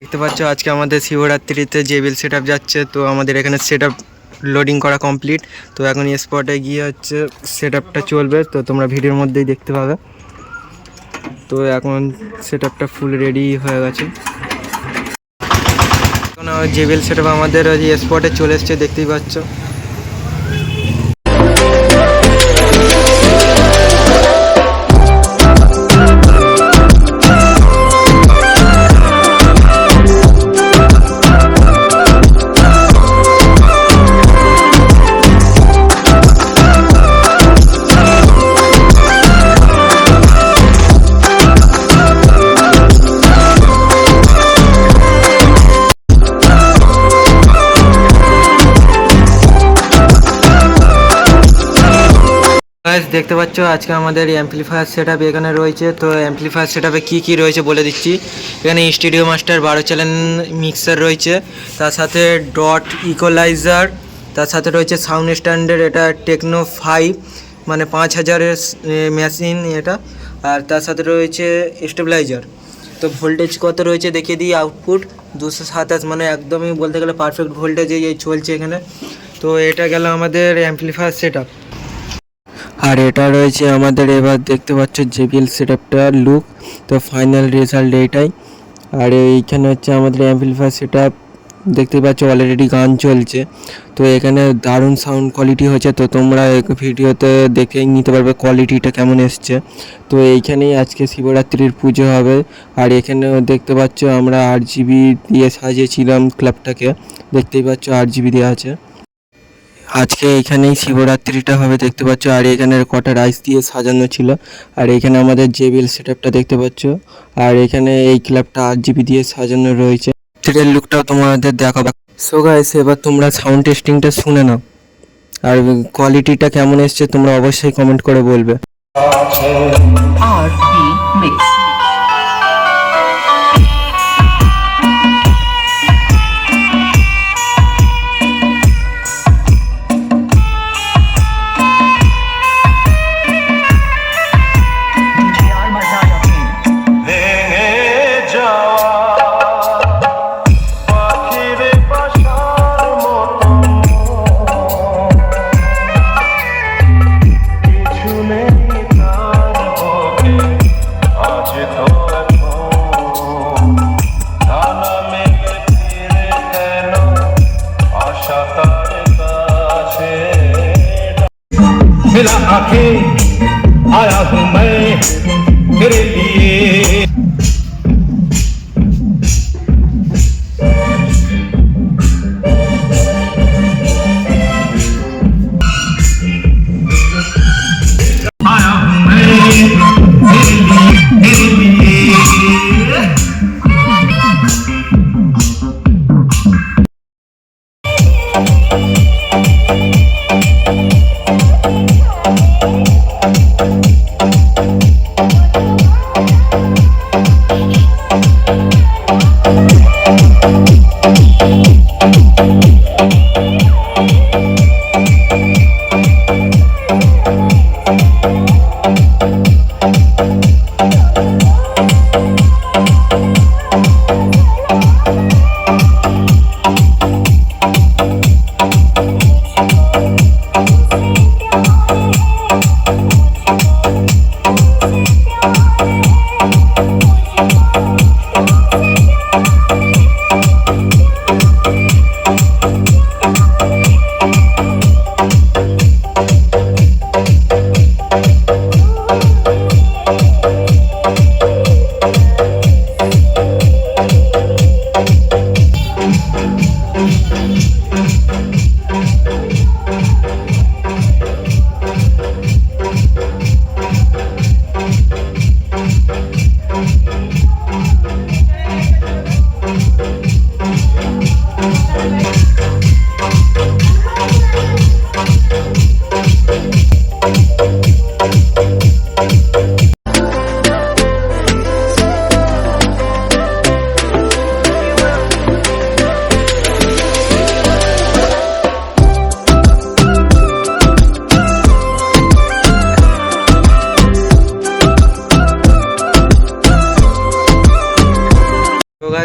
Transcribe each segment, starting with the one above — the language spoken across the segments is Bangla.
দেখতে পাচ্ছ, আজকে আমাদের শিবরাত্রিতে জেবিএল সেট যাচ্ছে, তো আমাদের এখানে সেট লোডিং করা কমপ্লিট তো এখন স্পটে গিয়ে হচ্ছে সেট চলবে, তো তোমরা ভিডিওর মধ্যেই দেখতে পাবে। তো এখন সেট আপটা ফুল রেডি হয়ে গেছে। জেবেল সেট আমাদের ওই স্পটে চলে এসছে, দেখতেই পাচ্ছ। গাইস দেখতে পাচ্ছ, আজকে আমাদের অ্যাম্পলিফায়ার সেট এখানে রয়েছে। তো অ্যাম্পলিফায়ার সেট আপে কী কী রয়েছে বলে দিচ্ছি। এখানে স্টুডিও মাস্টার বারো চ্যানেল মিক্সার রয়েছে। তার সাথে ডট ইকোলাইজার তার সাথে রয়েছে সাউন্ড স্ট্যান্ডের এটা টেকনো ফাইভ মানে পাঁচ হাজারের মেশিন এটা। আর তার সাথে রয়েছে স্টেবিলাইজার তো ভোল্টেজ কত রয়েছে দেখিয়ে দিই আউটপুট দুশো সাতাশ মানে একদমই বলতে গেলে পারফেক্ট ভোল্টেজে চলছে এখানে। তো এটা গেল আমাদের অ্যাম্পলিফায়ার সেট আর এটা রয়েছে আমাদের এবার দেখতে পাচ্ছ জেবিএল সেটআপটা লুক তো ফাইনাল রেজাল্ট এইটাই আর এইখানে হচ্ছে আমাদের অ্যাম্পলিফায়ার সেটআপ দেখতে পাচ্ছ অলরেডি গান চলছে। তো এখানে দারুণ সাউন্ড কোয়ালিটি হয়েছে, তো তোমরা ভিডিওতে দেখে নিতে পারবে কোয়ালিটিটা কেমন এসছে। তো এইখানেই আজকে শিবরাত্রির পুজো হবে। আর এখানে দেখতে পাচ্ছ আমরা আট জিবি দিয়ে সাজিয়েছিলাম ক্লাবটাকে দেখতেই পাচ্ছ আট জিবি দেওয়া আছে। আজকে এখানেই শিবরাত্রিটা হবে, দেখতে পাচ্ছ। আর এখানে কটা রাইস দিয়ে সাজানো ছিল। আর এখানে আমাদের জেবিএল সেট দেখতে পাচ্ছ। আর এখানে এই ক্লাবটা আট জিবি দিয়ে সাজানো রয়েছে। সেটার লুকটাও তোমাদের দেখাবো। সো গাইস এবার তোমরা সাউন্ড টেস্টিংটা শুনে নাও। আর কোয়ালিটিটা কেমন এসছে, তোমরা অবশ্যই কমেন্ট করে বলবে। Mix. आंखें आया हूँ मैं तेरे लिए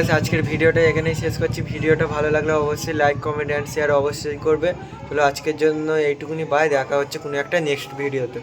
গাইস আজকের ভিডিওটা এখানেই শেষ করছি। ভিডিওটা ভালো লাগলে অবশ্যই লাইক কমেন্ট অ্যান্ড শেয়ার অবশ্যই করবে। তাহলে আজকের জন্য এইটুকুনি। বাই দেখা হচ্ছে কোনো একটা নেক্সট ভিডিওতে